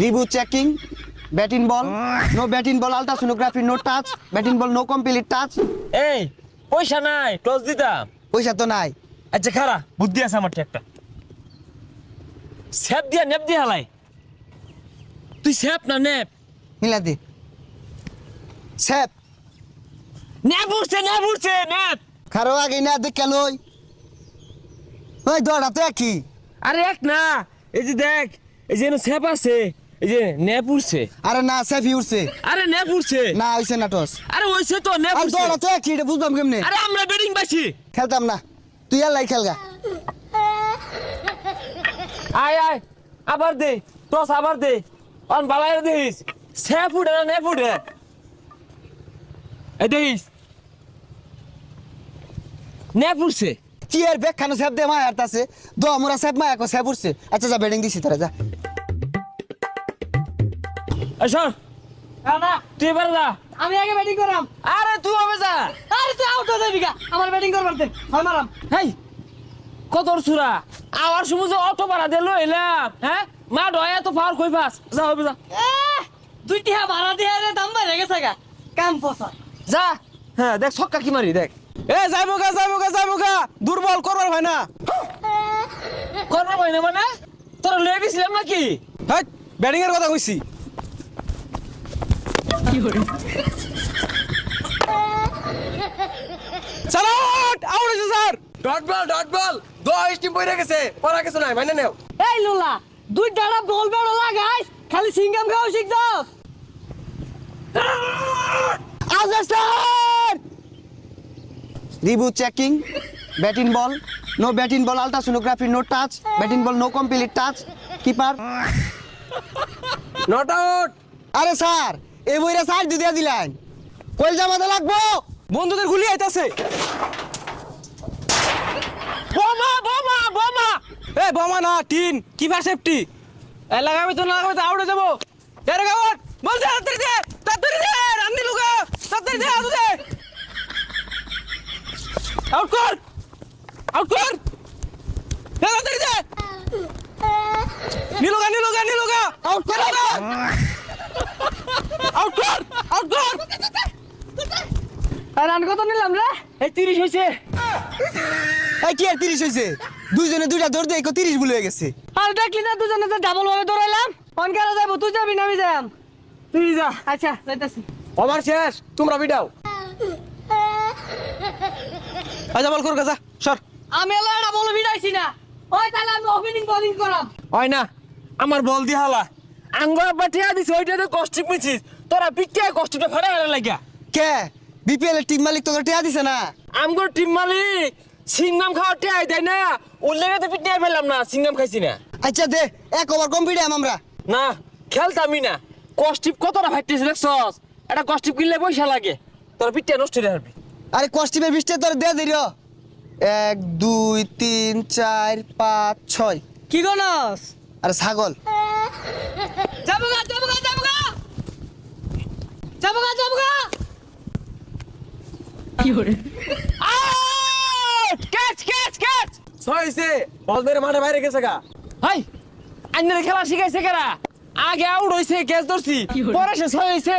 Reboot checking. Batting ball. No batting ball ultrasonography, no touch. Batting ball, no complete touch. এই পয়সা নাই toss দিতাম। পয়সা তো নাই। আচ্ছা খারা বুদ্ধি আছে আমার একটা স্যাপ দিয়া নেপ দিয়া হালাই। তুই স্যাপ না নেপ? মিলা দে। স্যাপ। নেপ উঠছে নেপ উঠছে নেপ। খারো আগে না দেখে লই। ওই দড়া তো একই। আরে এক না এই যে দেখ এই যে স্যাপ আছে। এই যে নেপ উঠছে আরে না স্যাফি উঠছে আরে নেপ উঠছে না হইছে না টস। আরে ওইছে তো নেপ আর উঠছে দড়া তো একই এটা বুঝলাম কেমনে? আরে আমরা ব্যাটিং পাইছি। খেলতাম না। তুই আল্লাহ খেলগা। আয় আয় আবার দে টস আবার দে। অন বালাই দেখিস। স্যাপ উঠে না নেপ উঠে? এই দেখিস। নেপ উঠছে কি আর ব্যাগ খানো স্যাপ দে মায়া আছে দ মোরা স্যাপ মায়া কো স্যাপ উঠছে আচ্ছা যা ব্যাটিং দিছি তারা যা। না তুই এবার যা। আমি আগে ব্যাটিং করাম আরে তুই হবে যা। আরে তুই আউট হয়ে যাবি আমার ব্যাটিং করবার দে। হয় মারাম হেই কত সুরা? আওয়ার সময় যে অটো ভাড়া দিয়ে লই এলাম হ্যাঁ? মা ডয়া তো ফার কই পাস? যা হবে যা। এহ, দুই টিহা ভাড়া দিয়ে রে দাম বাইরে গেছে গা। কাম পসা যা। হ্যাঁ দেখ ছক্কা কি মারি দেখ। এ যাইবো গা যাইবো গা যাইবো গা দুর্বল করবার হয় না। করব ভাই না মানে? তোরা লয়ে গেছিলাম নাকি? হ্যাঁ ব্যাটিং এর কথা কইছি। স্যার আউট আউট হয়েছে sir. Dot ball dot ball দশ টিম বইরে গেছে। পড়া কিছু নাই মানে নেও। এই লোলা দুই ডাড়া বল বেড় লাগাইস খালি সিঙ্গাম খাও শিখছস। আজ start reboot checking batting ball no batting ball ultrasonography no touch batting ball no complete touch keeper not out আরে স্যার এই বইরা স্যার দিয়ে দিলেন। কইল জামাতে লাগবো? বন্ধুদের গুলি আইতাছে। বোমা বোমা বোমা। এ বোমা না টিন। কিপার সেফটি এ লাগাবি তো না লাগাবি তো আউট যাব। এর গাওয়াট বল দে তাড়াতাড়ি দে তাড়াতাড়ি দে রান্নি লুকা। তাড়াতাড়ি দে আউট দে। আউট কর। আউট কর। দে তাড়াতাড়ি দে। নিলুগা নিলুগা নিলুগা আউট কর আউট কর আউট কর আর রান কত নিলাম রে। এই তিরিশ হয়েছে এই কি আর তিরিশ হয়েছে দুইজনে দুইটা দৌড় দিয়ে তিরিশ ভুল হয়ে গেছে। আর দেখলি না দুজনে যে ডাবল ভাবে দৌড়াইলাম? অনকারা যাব তুই যাবি না আমি যাম। তুই যা। আচ্ছা যাইতাছি। ওভার শেষ তোমরা আচ্ছা বল কর যা সর। আমি এলো এটা বলে না। ওই তাহলে আমি ওপেনিং বোলিং করাম। হয় না আমার বল দি হালা। আঙ্গুর বাটিয়া দিছ ওইটাতে কষ্টিক মিছিস। তোরা পিটিয়া কষ্টটা ফাড়া হারা লাগিয়া। কে? বিপিএল এর টিম মালিক তোকে টিয়া দিছে না? আমগো টিম মালিক সিঙ্গাম খাওয়া টিয়াই দেয় না। ওর লেগে তো পিটিয়া ফেললাম না সিঙ্গাম খাইছি না। আচ্ছা দে এক ওভার কম্পিটাম আমরা। না খেলতামই না। কষ্টিপ কতটা ফাইতেছে দেখছস? এটা কষ্টিপ কিনলে পয়সা লাগে। তোর পিটিয়া নষ্ট হয়ে যাবি। আরে কস্টিপের বৃষ্টি তোর দে দিল। এক দুই তিন চার পাঁচ ছয়। কি গনস আরে ছাগল। যাব গা যাব যাব গা যাব গা। Out catch catch catch! হইছে বল মেরে মাঠে বাইরে গেছে গা। হাই আন্নের খেলা শিখাইছে কেরা? আগে আউট হইছে ক্যাচ ধরছি পরে সে ছয় হইছে।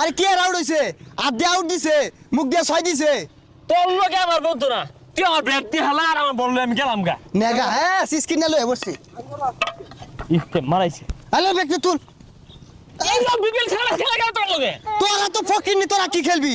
আরে কে আর আউট হইছে? আর দিয়ে আউট দিছে মুখ দিয়ে ছয় দিছে। তোর লোকে আমার বলতো না। তুই আমার ব্যাট দিয়ে হালা আর আমার বললে আমি গেলাম গা। নেগা হ্যাঁ সিস্কিন না লয়ে বসছি। ইফতে মারাইছে। হ্যালো ব্যক্তি তুল। তোরা তো ফকির নি তোরা কি খেলবি?